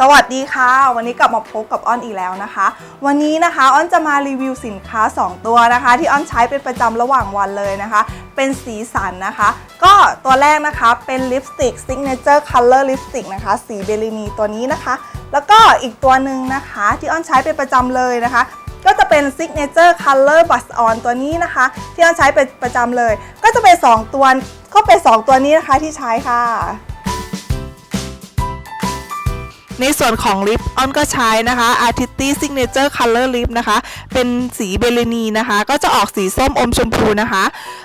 สวัสดีค่ะ วันนี้กลับมาพบกับอ้อนอีกแล้วนะคะ วันนี้นะคะอ้อนจะมารีวิวสินค้า 2 ตัวนะคะ ที่อ้อนใช้เป็นประจำระหว่างวันเลยนะคะ เป็นสีสันนะคะ ก็ตัวแรกนะคะเป็นลิปสติก Signature Color Lipstick นะคะ สีเบล l นีตัวนี้นะคะ แล้วก็อีกตัวหนึ่งนะคะ ที่อ้อนใช้เป็นประจำเลยนะคะ ก็จะเป็น Signature Color Blush On ตัวนี้นะคะ ที่อ้อนใช้เป็นประจำเลย ก็จะเป็น 2 ตัวก็เป็น 2 ตัวนี้นะคะที่ใช้ค่ะ ในส่วนของลิปออนก็ใช้นะคะ Artist Signature Color Lip นะคะ เป็นสีเบลนีนะคะ ก็จะออกสีส้มอมชมพูนะคะ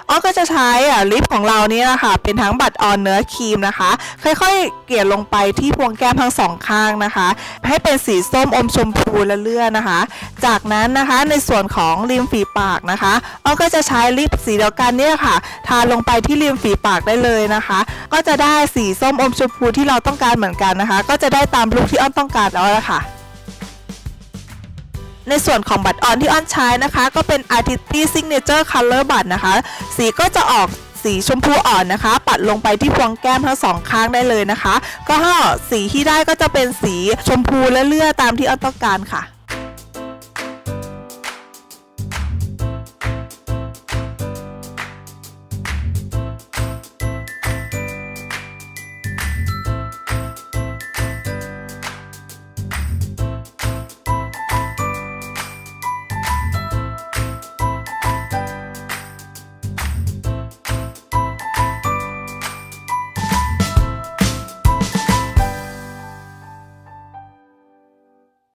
ออนก็จะใช้อะลิปของเรานี่นะคะเป็นทั้งบัตรออนเนื้อครีมนะคะ ค่อยๆ เกลี่ยลงไปที่พวงแก้มทั้งสองข้างนะคะ ให้เป็นสีส้มอมชมพูและเลื่อนนะคะ จากนั้นนะคะในส่วนของริมฝีปากนะคะออนก็จะใช้ลิปสีเดียวกันเนี่ยค่ะ ทาลงไปที่ริมฝีปากได้เลยนะคะ ก็จะได้สีส้มอมชมพูที่เราต้องการเหมือนกันนะคะ ก็จะได้ตามลุคที่อ้อนต้องการแล้วละค่ะ ในส่วนของบัตรออนที่อ้อนใช้นะคะ ก็เป็น a r t i s t y Signature Color บัตรนะคะ สีก็จะออกสีชมพูอ่อนนะคะ ปัดลงไปที่พวงแก้มทั้งสองข้างได้เลยนะคะ ก็สีที่ได้ก็จะเป็นสีชมพูและเลือดตามที่อ้อนต้องการค่ะ